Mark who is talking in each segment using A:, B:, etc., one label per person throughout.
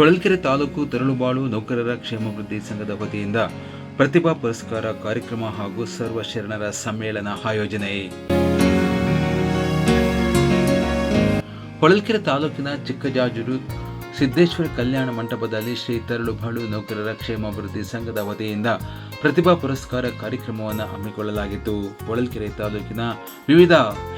A: ಹೊಳಲ್ಕೆರೆ ತಾಲೂಕು ತರಳುಬಾಳು ನೌಕರರ ಕ್ಷೇಮಾಭಿವೃದ್ಧಿ ಸಂಘದ ವತಿಯಿಂದ ಪ್ರತಿಭಾ ಪುರಸ್ಕಾರ ಕಾರ್ಯಕ್ರಮ ಹಾಗೂ ಸರ್ವ ಶರಣರ ಸಮ್ಮೇಳನ ಆಯೋಜನೆ. ಹೊಳಲ್ಕೆರೆ ತಾಲೂಕಿನ ಚಿಕ್ಕಜಾಜೂರು ಸಿದ್ದೇಶ್ವರ ಕಲ್ಯಾಣ ಮಂಟಪದಲ್ಲಿ ಶ್ರೀ ತರಳು ತರಳುಬಾಳು ನೌಕರರ ಕ್ಷೇಮಾಭಿವೃದ್ಧಿ ಸಂಘದ ವತಿಯಿಂದ ಪ್ರತಿಭಾ ಪುರಸ್ಕಾರ ಕಾರ್ಯಕ್ರಮವನ್ನು ಹಮ್ಮಿಕೊಳ್ಳಲಾಗಿತ್ತು. ಹೊಳಲ್ಕೆರೆ ತಾಲೂಕಿನ ವಿವಿಧ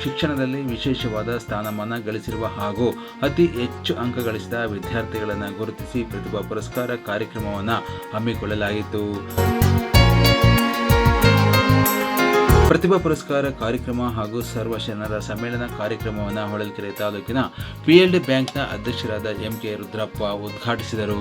A: ಶಿಕ್ಷಣದಲ್ಲಿ ವಿಶೇಷವಾದ ಸ್ಥಾನಮಾನ ಗಳಿಸಿರುವ ಹಾಗೂ ಅತಿ ಹೆಚ್ಚು ಅಂಕ ಗಳಿಸಿದ ವಿದ್ಯಾರ್ಥಿಗಳನ್ನು ಗುರುತಿಸಿ ಪ್ರತಿಭಾ ಪುರಸ್ಕಾರ ಕಾರ್ಯಕ್ರಮವನ್ನು ಹಮ್ಮಿಕೊಳ್ಳಲಾಗಿತ್ತು. ಪ್ರತಿಭಾ ಪುರಸ್ಕಾರ ಕಾರ್ಯಕ್ರಮ ಹಾಗೂ ಸರ್ವ ಶರಣರ ಸಮ್ಮೇಳನ ಕಾರ್ಯಕ್ರಮವನ್ನು ಹೊಳಲ್ಕೆರೆ ತಾಲೂಕಿನ ಪಿಎಲ್ಡಿ ಬ್ಯಾಂಕ್ನ ಅಧ್ಯಕ್ಷರಾದ ಎಂ ಕೆ ರುದ್ರಪ್ಪ ಉದ್ಘಾಟಿಸಿದರು.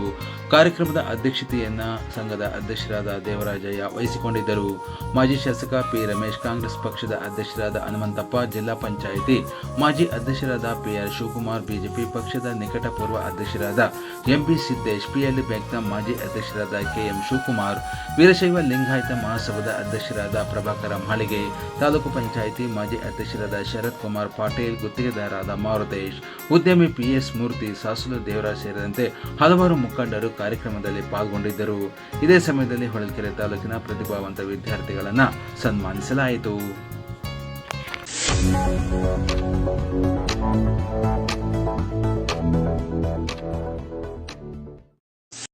A: ಕಾರ್ಯಕ್ರಮದ ಅಧ್ಯಕ್ಷತೆಯನ್ನು ಸಂಘದ ಅಧ್ಯಕ್ಷರಾದ ದೇವರಾಜಯ್ಯ ವಹಿಸಿಕೊಂಡಿದ್ದರು. ಮಾಜಿ ಶಾಸಕ ಪಿ ರಮೇಶ್, ಕಾಂಗ್ರೆಸ್ ಪಕ್ಷದ ಅಧ್ಯಕ್ಷರಾದ ಹನುಮಂತಪ್ಪ, ಜಿಲ್ಲಾ ಪಂಚಾಯಿತಿ ಮಾಜಿ ಅಧ್ಯಕ್ಷರಾದ ಪಿಆರ್ ಶಿವಕುಮಾರ್, ಬಿಜೆಪಿ ಪಕ್ಷದ ನಿಕಟಪೂರ್ವ ಅಧ್ಯಕ್ಷರಾದ ಎಂಪಿ ಸಿದ್ದೇಶ್ ಪಿಎಲ್ಡಿ ಬ್ಯಾಂಕ್ನ ಮಾಜಿ ಅಧ್ಯಕ್ಷರಾದ ಕೆಎಂ ಶಿವಕುಮಾರ್, ವೀರಶೈವ ಲಿಂಗಾಯತ ಮಹಾಸಭಾದ ಅಧ್ಯಕ್ಷರಾದ ಪ್ರಭಾಕರ ಮಾಳಿಗೆ ತಾಲೂಕು ಪಂಚಾಯಿತಿ ಮಾಜಿ ಅಧ್ಯಕ್ಷರಾದ ಶರತ್ ಕುಮಾರ್ ಪಾಟೀಲ್, ಗುತ್ತಿಗೆದಾರರಾದ ಮಾರುತೇಶ್, ಉದ್ಯಮಿ ಪಿಎಸ್ ಮೂರ್ತಿ, ಸಾಸುಲು ದೇವರಾಜ್ ಸೇರಿದಂತೆ ಹಲವಾರು ಮುಖಂಡರು ಕಾರ್ಯಕ್ರಮದಲ್ಲಿ ಪಾಲ್ಗೊಂಡಿದ್ದರು. ಇದೇ ಸಮಯದಲ್ಲಿ ಹೊಳಲ್ಕೆರೆ ತಾಲೂಕಿನ ಪ್ರತಿಭಾವಂತ ವಿದ್ಯಾರ್ಥಿಗಳನ್ನು ಸನ್ಮಾನಿಸಲಾಯಿತು.